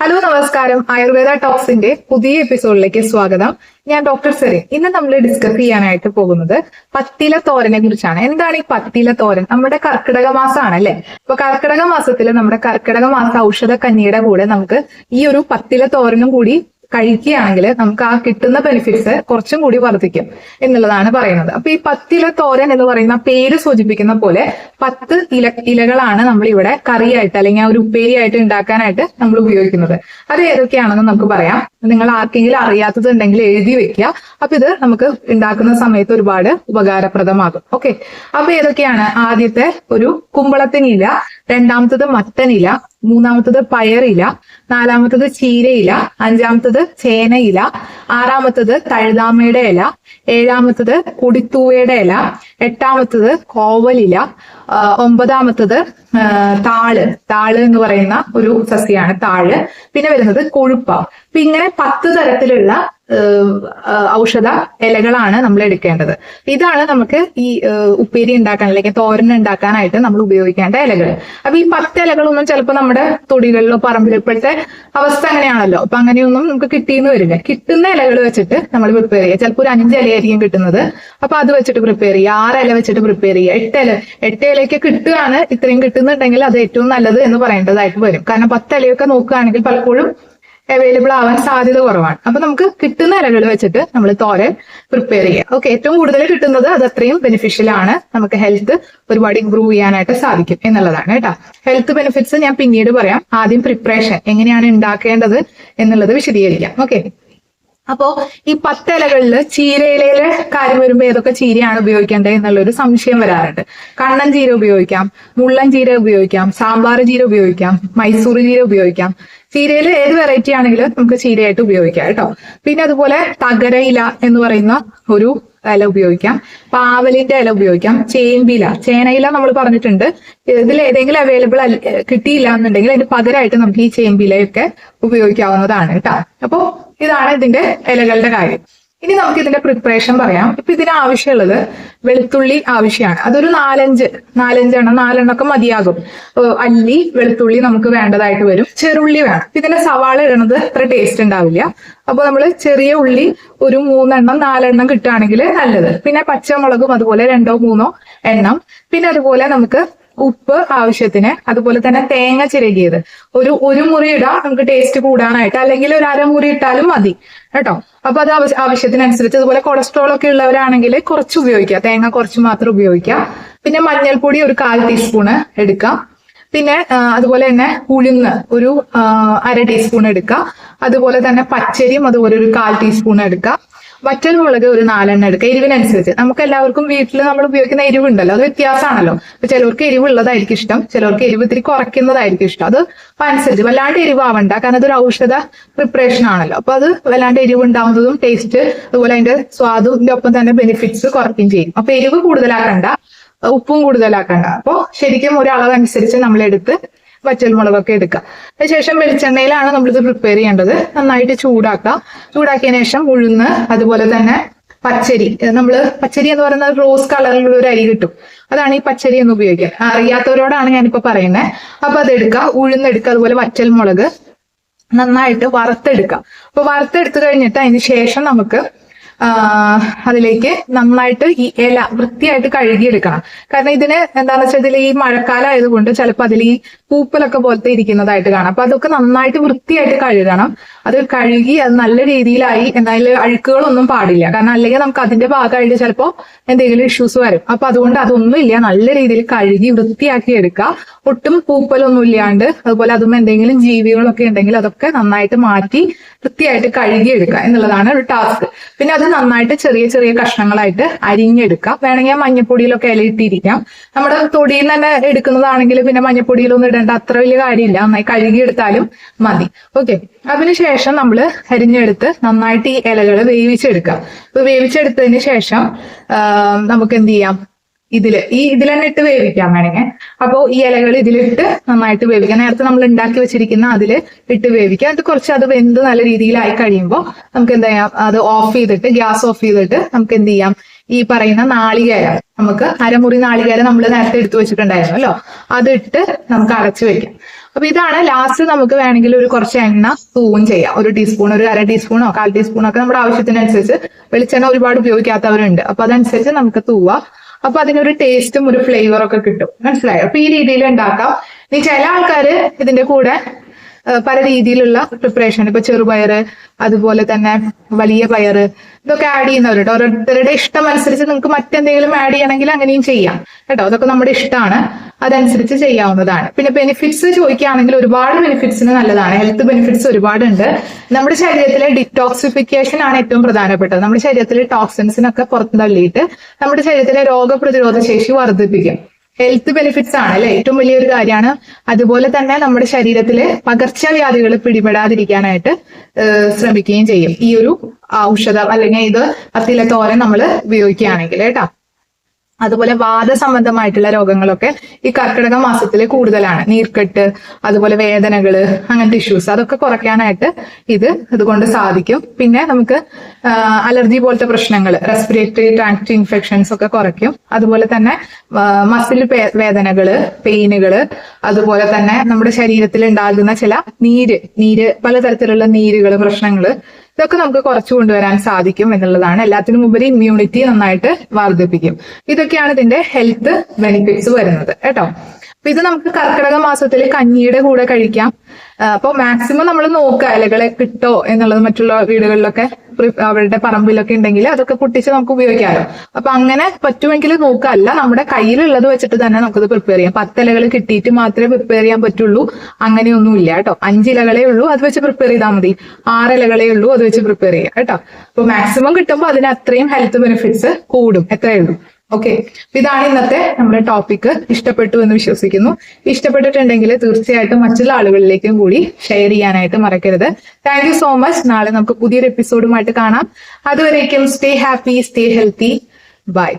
Hello നമസ്കാരം. ആയുർവേദ ടോക്സിന്റെ പുതിയ എപ്പിസോഡിലേക്ക് സ്വാഗതം. ഞാൻ ഡോക്ടർ സെറിൻ. ഇന്ന് നമ്മൾ ഡിസ്കസ് ചെയ്യാനായിട്ട് പോകുന്നത് പത്തില തോരനെ കുറിച്ചാണ്. എന്താണ് ഈ പത്തില തോരൻ? നമ്മുടെ കർക്കിടക മാസമാണ് അല്ലെ അപ്പൊ കർക്കിടക മാസത്തിൽ നമ്മുടെ കർക്കിടക മാസ ഔഷധ കഞ്ഞിയുടെ കൂടെ നമുക്ക് ഈ ഒരു പത്തില തോരനും കൂടി കഴിക്കുകയാണെങ്കിൽ നമുക്ക് ആ കിട്ടുന്ന ബെനിഫിറ്റ്സ് കുറച്ചും കൂടി വർദ്ധിക്കും എന്നുള്ളതാണ് പറയുന്നത്. അപ്പൊ ഈ പത്തില തോരൻ എന്ന് പറയുന്ന പേര് സൂചിപ്പിക്കുന്ന പോലെ പത്ത് ഇല ഇലകളാണ് നമ്മൾ ഇവിടെ കറിയായിട്ട് അല്ലെങ്കിൽ ഒരു ഉപ്പേരിയായിട്ട് ഉണ്ടാക്കാനായിട്ട് നമ്മൾ ഉപയോഗിക്കുന്നത്. അത് ഏതൊക്കെയാണെന്ന് നമുക്ക് പറയാം. നിങ്ങൾ ആർക്കെങ്കിലും അറിയാത്തതുണ്ടെങ്കിൽ എഴുതി വെക്കുക. അപ്പൊ ഇത് നമുക്ക് ഉണ്ടാക്കുന്ന സമയത്ത് ഒരുപാട് ഉപകാരപ്രദമാകും. ഓക്കെ അപ്പൊ ഏതൊക്കെയാണ് ആദ്യത്തെ ഒരു കുമ്പളത്തിനില? രണ്ടാമത്തത് മത്തനില മൂന്നാമത്തത് പയറില നാലാമത്തത് ചീരയില അഞ്ചാമത്തത് ചേനയില ആറാമത്തത് തഴുതാമയുടെ ഇല ഏഴാമത്തത് കുടിത്തൂവയുടെ ഇല എട്ടാമത്തത് കോവലില ഒമ്പതാമത്തത് താൾ. താൾ എന്ന് പറയുന്ന ഒരു സസ്യമാണ് താൾ. പിന്നെ വരുന്നത് കൊഴുപ്പ. അപ്പൊ ഇങ്ങനെ പത്ത് തരത്തിലുള്ള ഔഷധ ഇലകളാണ് നമ്മൾ എടുക്കേണ്ടത്. ഇതാണ് നമുക്ക് ഈ ഉപ്പേരി ഉണ്ടാക്കാൻ അല്ലെങ്കിൽ തോരൻ ഉണ്ടാക്കാനായിട്ട് നമ്മൾ ഉപയോഗിക്കേണ്ട ഇലകൾ. അപ്പൊ ഈ പത്ത് ഇലകളൊന്നും ചിലപ്പോൾ നമ്മുടെ തൊടികളിലോ പറമ്പിലോ ഇപ്പോഴത്തെ അവസ്ഥ അങ്ങനെയാണല്ലോ. അപ്പൊ അങ്ങനെയൊന്നും നമുക്ക് കിട്ടിയെന്ന് വരില്ല. കിട്ടുന്ന ഇലകൾ വെച്ചിട്ട് നമ്മൾ പ്രിപ്പയർ ചെയ്യുക. ചിലപ്പോൾ ഒരു അഞ്ച് ഇലയായിരിക്കും കിട്ടുന്നത്. അപ്പൊ അത് വെച്ചിട്ട് പ്രിപ്പയർ ചെയ്യുക. ആറ് ഇല വെച്ചിട്ട് പ്രിപ്പയർ ചെയ്യുക. എട്ട് ഇല എട്ട് ഇലയ്ക്ക് കിട്ടുകയാണ്. ഇത്രയും കിട്ടുന്നുണ്ടെങ്കിൽ അത് ഏറ്റവും നല്ലത് എന്ന് പറയേണ്ടതായിട്ട് വരും. കാരണം പത്ത് ഇലയൊക്കെ നോക്കുകയാണെങ്കിൽ പലപ്പോഴും അവൈലബിൾ ആവാൻ സാധ്യത കുറവാണ്. അപ്പൊ നമുക്ക് കിട്ടുന്ന ഇലകൾ വെച്ചിട്ട് നമ്മൾ തോരൻ പ്രിപ്പയർ ചെയ്യുക ഓക്കെ ഏറ്റവും കൂടുതൽ കിട്ടുന്നത് അത് അത്രയും ബെനിഫിഷ്യൽ ആണ്. നമുക്ക് ഹെൽത്ത് ഒരുപാട് ഇമ്പ്രൂവ് ചെയ്യാനായിട്ട് സാധിക്കും എന്നുള്ളതാണ് കേട്ടോ. ഹെൽത്ത് ബെനിഫിറ്റ്സ് ഞാൻ പിന്നീട് പറയാം. ആദ്യം പ്രിപ്പറേഷൻ എങ്ങനെയാണ് ഉണ്ടാക്കേണ്ടത് എന്നുള്ളത് വിശദീകരിക്കാം. ഓക്കെ അപ്പോ ഈ പത്തിലകളിൽ ചീരയിലയിലെ കാര്യം വരുമ്പോ ഏതൊക്കെ ചീരയാണ് ഉപയോഗിക്കേണ്ടത് എന്നുള്ളൊരു സംശയം വരാറുണ്ട്. കണ്ണൻ ചീര ഉപയോഗിക്കാം മുള്ളൻ ചീര ഉപയോഗിക്കാം സാമ്പാർ ചീര ഉപയോഗിക്കാം മൈസൂർ ചീര ഉപയോഗിക്കാം. ചീരയിൽ ഏത് വെറൈറ്റി ആണെങ്കിലും നമുക്ക് ചീരയായിട്ട് ഉപയോഗിക്കാം കേട്ടോ. പിന്നെ അതുപോലെ തകരയില എന്ന് പറയുന്ന ഒരു ഇല ഉപയോഗിക്കാം. പാവലിന്റെ ഇല ഉപയോഗിക്കാം. ചേമ്പില ചേനയില നമ്മൾ പറഞ്ഞിട്ടുണ്ട്. ഇതിൽ ഏതെങ്കിലും അവൈലബിൾ കിട്ടിയില്ല എന്നുണ്ടെങ്കിൽ അതിന് പകരമായിട്ട് നമുക്ക് ഈ ചേമ്പിലയൊക്കെ ഉപയോഗിക്കാവുന്നതാണ് കേട്ടോ. അപ്പോൾ ഇതാണ് ഇതിന്റെ ഇലകളുടെ കാര്യം. ഇനി നമുക്ക് ഇതിന്റെ പ്രിപ്പറേഷൻ പറയാം. ഇപ്പൊ ഇതിന് ആവശ്യമുള്ളത് വെളുത്തുള്ളി ആവശ്യമാണ്. അതൊരു നാലഞ്ച് നാലഞ്ചെണ്ണം നാലെണ്ണൊക്കെ മതിയാകും. അല്ലി വെളുത്തുള്ളി നമുക്ക് വേണ്ടതായിട്ട് വരും. ചെറുള്ളി വേണം. ഇതിന്റെ സവാള ഇടണത് അത്ര ടേസ്റ്റ് ഉണ്ടാവില്ല. അപ്പൊ നമ്മൾ ചെറിയ ഉള്ളി ഒരു മൂന്നെണ്ണം നാലെണ്ണം കിട്ടുകയാണെങ്കിൽ നല്ലത്. പിന്നെ പച്ചമുളകും അതുപോലെ രണ്ടോ മൂന്നോ എണ്ണം. പിന്നെ അതുപോലെ നമുക്ക് ഉപ്പ് ആവശ്യത്തിന് അതുപോലെ തന്നെ തേങ്ങ ചിരകിയത്. ഒരു ഒരു മുറി ഇടാം നമുക്ക് ടേസ്റ്റ് കൂടാനായിട്ട്. അല്ലെങ്കിൽ ഒരു അരമുറി ഇട്ടാലും മതി കേട്ടോ? അപ്പൊ അത് ആവശ്യത്തിനനുസരിച്ച് അതുപോലെ കൊളസ്ട്രോൾ ഒക്കെ ഉള്ളവരാണെങ്കിൽ കുറച്ച് ഉപയോഗിക്കാം തേങ്ങ കുറച്ച് മാത്രം ഉപയോഗിക്കാം പിന്നെ മഞ്ഞൾപ്പൊടി ഒരു കാൽ ടീസ്പൂണ് എടുക്കാം പിന്നെ അതുപോലെ തന്നെ ഉഴുന്ന് ഒരു അര ടീസ്പൂൺ എടുക്കുക. അതുപോലെ തന്നെ പച്ചരിയും അതുപോലെ ഒരു കാൽ ടീസ്പൂൺ എടുക്കുക. വറ്റൽ മുളക് ഒരു നാലെണ്ണം എടുക്കുക എരിവിനനുസരിച്ച്. നമുക്ക് എല്ലാവർക്കും വീട്ടിൽ നമ്മൾ ഉപയോഗിക്കുന്ന എരിവുണ്ടല്ലോ അത് വ്യത്യാസമാണല്ലോ. അപ്പൊ ചിലർക്ക് എരിവുള്ളതായിരിക്കും ഇഷ്ടം ചിലർക്ക് എരിവ് ഇത്തിരി കുറയ്ക്കുന്നതായിരിക്കും ഇഷ്ടം. അത് അനുസരിച്ച് വല്ലാണ്ട് എരിവ് ആവണ്ട കാരണം അതൊരു ഔഷധ പ്രിപ്പറേഷൻ ആണല്ലോ. അപ്പൊ അത് വല്ലാണ്ട് എരിവ് ഉണ്ടാവുന്നതും ടേസ്റ്റ് അതുപോലെ അതിന്റെ സ്വാദും ഒപ്പം തന്നെ ബെനിഫിറ്റ്സ് കുറയ്ക്കുകയും ചെയ്യും. അപ്പൊ എരിവ് കൂടുതലാക്കണ്ട ഉപ്പും കൂടുതലാക്കണ്ട. അപ്പോ ശരിക്കും ഒരു അളവനുസരിച്ച് നമ്മൾ എടുത്ത് വറ്റൽമുളകൊക്കെ എടുക്കുക. അതിനുശേഷം വെളിച്ചെണ്ണയിലാണ് നമ്മളിത് പ്രിപ്പയർ ചെയ്യേണ്ടത്. നന്നായിട്ട് ചൂടാക്കുക. ചൂടാക്കിയതിനു ശേഷം ഉഴുന്ന് അതുപോലെ തന്നെ പച്ചരി. നമ്മൾ പച്ചരി എന്ന് പറയുന്നത് റോസ് കളറിലുള്ള ഒരു അരി കിട്ടും. അതാണ് ഈ പച്ചരി എന്ന് ഉപയോഗിക്കുക. അറിയാത്തവരോടാണ് ഞാനിപ്പോ പറയുന്നത് അപ്പൊ അതെടുക്കുക ഉഴുന്നെടുക്കുക അതുപോലെ വറ്റൽമുളക് നന്നായിട്ട് വറുത്തെടുക്കുക. അപ്പൊ വറുത്തെടുത്തു കഴിഞ്ഞിട്ട് അതിന് ശേഷം നമുക്ക് അതിലേക്ക് നന്നായിട്ട് ഈ ഇല വൃത്തിയായിട്ട് കഴുകിയെടുക്കണം. കാരണം ഇതിന് എന്താണെന്ന് വെച്ചാൽ ഇതിൽ ഈ മഴക്കാലം ആയതുകൊണ്ട് ചിലപ്പോൾ അതിൽ ഈ പൂപ്പലൊക്കെ പോലത്തെ ഇരിക്കുന്നതായിട്ട് കാണാം. അപ്പൊ അതൊക്കെ നന്നായിട്ട് വൃത്തിയായിട്ട് കഴുകണം. അത് കഴുകി അത് നല്ല രീതിയിലായി എന്തായാലും അഴുക്കുകളൊന്നും പാടില്ല. കാരണം അല്ലെങ്കിൽ നമുക്ക് അതിന്റെ ഭാഗമായിട്ട് ചിലപ്പോൾ എന്തെങ്കിലും ഇഷ്യൂസ് വരും. അപ്പൊ അതുകൊണ്ട് അതൊന്നും ഇല്ല. നല്ല രീതിയിൽ കഴുകി വൃത്തിയാക്കി എടുക്കുക. ഒട്ടും പൂപ്പലൊന്നും ഇല്ലാണ്ട് അതുപോലെ അതും എന്തെങ്കിലും ജീവികളൊക്കെ ഉണ്ടെങ്കിൽ അതൊക്കെ നന്നായിട്ട് മാറ്റി വൃത്തിയായിട്ട് കഴുകിയെടുക്കുക എന്നുള്ളതാണ് ഒരു ടാസ്ക് പിന്നെ അത് നന്നായിട്ട് ചെറിയ ചെറിയ കഷ്ണങ്ങളായിട്ട് അരിഞ്ഞെടുക്കുക. വേണമെങ്കിൽ മഞ്ഞപ്പൊടിയിലൊക്കെ ഇലയിട്ടിരിക്കാം. നമ്മുടെ തൊടിയിൽ തന്നെ എടുക്കുന്നതാണെങ്കിൽ പിന്നെ മഞ്ഞപ്പൊടിയിലൊന്നും ഇടേണ്ട അത്ര വലിയ കാര്യമില്ല. നന്നായി കഴുകിയെടുത്താലും മതി. ഓക്കെ അതിനുശേഷം നമ്മൾ അരിഞ്ഞെടുത്ത് നന്നായിട്ട് ഈ ഇലകൾ വേവിച്ചെടുക്കുക. അപ്പൊ വേവിച്ചെടുത്തതിന് ശേഷം നമുക്ക് എന്ത് ചെയ്യാം? ഇതിൽ ഈ ഇതിൽ തന്നെ ഇട്ട് വേവിക്കാം വേണമെങ്കിൽ. അപ്പോൾ ഈ ഇലകൾ ഇതിലിട്ട് നന്നായിട്ട് വേവിക്കാം. നേരത്തെ നമ്മൾ ഉണ്ടാക്കി വെച്ചിരിക്കുന്ന അതിൽ ഇട്ട് വേവിക്കാം. എന്നിട്ട് കുറച്ച് അത് വെന്ത് നല്ല രീതിയിലായി കഴിയുമ്പോൾ നമുക്ക് എന്താ ചെയ്യാം? അത് ഓഫ് ചെയ്തിട്ട് ഗ്യാസ് ഓഫ് ചെയ്തിട്ട് നമുക്ക് എന്ത് ചെയ്യാം? ഈ പറയുന്ന നാളികേരം നമുക്ക് അരമുറി നാളികേരം നമ്മൾ നേരത്തെ എടുത്തു വെച്ചിട്ടുണ്ടായിരുന്നല്ലോ അതിട്ട് നമുക്ക് അടച്ചു വെക്കാം. അപ്പൊ ഇതാണ് ലാസ്റ്റ് നമുക്ക് വേണമെങ്കിൽ ഒരു കുറച്ച് എണ്ണ തൂവും ചെയ്യാം. ഒരു ടീസ്പൂൺ ഒരു അര ടീസ്പൂണോ കാൽ ടീസ്പൂണോ ഒക്കെ നമ്മുടെ ആവശ്യത്തിനനുസരിച്ച് വെളിച്ചെണ്ണ ഒരുപാട് ഉപയോഗിക്കാത്തവരുണ്ട്. അപ്പൊ അതനുസരിച്ച് നമുക്ക് തൂവാം. അപ്പൊ അതിനൊരു ടേസ്റ്റും ഒരു ഫ്ലേവറും ഒക്കെ കിട്ടും. മനസ്സിലായോ? അപ്പൊ ഈ രീതിയിൽ ഉണ്ടാക്കാം. ഇനി ചില ആൾക്കാര് ഇതിന്റെ കൂടെ പല രീതിയിലുള്ള പ്രിപ്പറേഷൻ ഇപ്പൊ ചെറുപയറ് അതുപോലെ തന്നെ വലിയ പയറ് ഇതൊക്കെ ആഡ് ചെയ്യുന്നവരുണ്ട്. ഓരോരുത്തരുടെ ഇഷ്ടം അനുസരിച്ച് നിങ്ങൾക്ക് മറ്റെന്തെങ്കിലും ആഡ് ചെയ്യണമെങ്കിൽ അങ്ങനെയും ചെയ്യാം. കേട്ടോ? അതൊക്കെ നമ്മുടെ ഇഷ്ടമാണ്. അതനുസരിച്ച് ചെയ്യാവുന്നതാണ്. പിന്നെ ബെനിഫിറ്റ്സ് ചോദിക്കുകയാണെങ്കിൽ ഒരുപാട് ബെനിഫിറ്റ്സിന് നല്ലതാണ്. ഹെൽത്ത് ബെനിഫിറ്റ്സ് ഒരുപാടുണ്ട്. നമ്മുടെ ശരീരത്തിലെ ഡിറ്റോക്സിഫിക്കേഷൻ ആണ് ഏറ്റവും പ്രധാനപ്പെട്ടത്. നമ്മുടെ ശരീരത്തിലെ ടോക്സിൻസിനൊക്കെ പുറത്തു തള്ളിയിട്ട് നമ്മുടെ ശരീരത്തിലെ രോഗപ്രതിരോധ ശേഷി വർദ്ധിപ്പിക്കും. ഹെൽത്ത് ബെനിഫിറ്റ്സ് ആണ് അല്ലെ? ഏറ്റവും വലിയൊരു കാര്യമാണ്. അതുപോലെ തന്നെ നമ്മുടെ ശരീരത്തിലെ പകർച്ചവ്യാധികൾ പിടിപെടാതിരിക്കാനായിട്ട് ശ്രമിക്കുകയും ചെയ്യും. ഈ ഒരു ഔഷധം അല്ലെങ്കിൽ ഇത് പത്തില തോരൻ നമ്മൾ ഉപയോഗിക്കുകയാണെങ്കിൽ കേട്ടോ. അതുപോലെ വാദ വാദസംബന്ധമായിട്ടുള്ള രോഗങ്ങളൊക്കെ ഈ കർക്കിടക മാസത്തിൽ കൂടുതലാണ്. നീർക്കെട്ട് അതുപോലെ വേദനകൾ അങ്ങനത്തെ ഇഷ്യൂസ് അതൊക്കെ കുറയ്ക്കാനായിട്ട് ഇത് ഇതുകൊണ്ട് സാധിക്കും. പിന്നെ നമുക്ക് അലർജി പോലത്തെ പ്രശ്നങ്ങൾ റെസ്പിറേറ്ററി ട്രാക്ട് ഇൻഫെക്ഷൻസ് ഒക്കെ കുറയ്ക്കും. അതുപോലെ തന്നെ മസിൽ വേദനകൾ പെയിനുകൾ അതുപോലെ തന്നെ നമ്മുടെ ശരീരത്തിൽ ഉണ്ടാകുന്ന ചില നീര് നീര് പലതരത്തിലുള്ള നീരുകൾ പ്രശ്നങ്ങൾ ഇതൊക്കെ നമുക്ക് കുറച്ചു കൊണ്ടുവരാൻ സാധിക്കും എന്നുള്ളതാണ്. എല്ലാത്തിനും ഉപരി ഇമ്മ്യൂണിറ്റി നന്നായിട്ട് വർദ്ധിപ്പിക്കും. ഇതൊക്കെയാണ് ഇതിന്റെ ഹെൽത്ത് ബെനിഫിറ്റ്സ് വരുന്നത്. കേട്ടോ? അപ്പൊ ഇത് നമുക്ക് കർക്കിടക മാസത്തിൽ കഞ്ഞിയുടെ കൂടെ കഴിക്കാം. അപ്പോൾ മാക്സിമം നമ്മൾ നോക്കുക ഇലകളെ കിട്ടോ എന്നുള്ളത് മറ്റുള്ള വീടുകളിലൊക്കെ. അവരുടെ പറമ്പിലൊക്കെ ഉണ്ടെങ്കിൽ അതൊക്കെ പൊട്ടിച്ച് നമുക്ക് ഉപയോഗിക്കാമല്ലോ അപ്പൊ അങ്ങനെ പറ്റുമെങ്കിൽ നോക്കല്ല. നമ്മുടെ കയ്യിലുള്ളത് വെച്ചിട്ട് തന്നെ നമുക്കത് പ്രിപ്പയർ ചെയ്യാം. പത്തിലകൾ കിട്ടിയിട്ട് മാത്രമേ പ്രിപ്പയർ ചെയ്യാൻ പറ്റുള്ളൂ. അങ്ങനെയൊന്നും ഇല്ല കേട്ടോ അഞ്ചിലകളേ ഉള്ളൂ അത് വെച്ച് പ്രിപ്പയർ ചെയ്താൽ മതി. ആറിലകളേ ഉള്ളൂ അത് വെച്ച് പ്രിപ്പയർ ചെയ്യാം കേട്ടോ. അപ്പൊ മാക്സിമം കിട്ടുമ്പോൾ അതിന് അത്രയും ഹെൽത്ത് ബെനിഫിറ്റ്സ് കൂടും. എത്രയേ ഉള്ളൂ? ഓക്കെ ഇതാണ് ഇന്നത്തെ നമ്മുടെ ടോപ്പിക് ഇഷ്ടപ്പെട്ടു എന്ന് വിശ്വസിക്കുന്നു. ഇഷ്ടപ്പെട്ടിട്ടുണ്ടെങ്കിൽ തീർച്ചയായിട്ടും മറ്റുള്ള ആളുകളിലേക്കും കൂടി ഷെയർ ചെയ്യാനായിട്ട് മറക്കരുത്. താങ്ക് സോ മച്ച് നാളെ നമുക്ക് പുതിയൊരു എപ്പിസോഡുമായിട്ട് കാണാം. അതുവരേക്കും stay happy stay healthy bye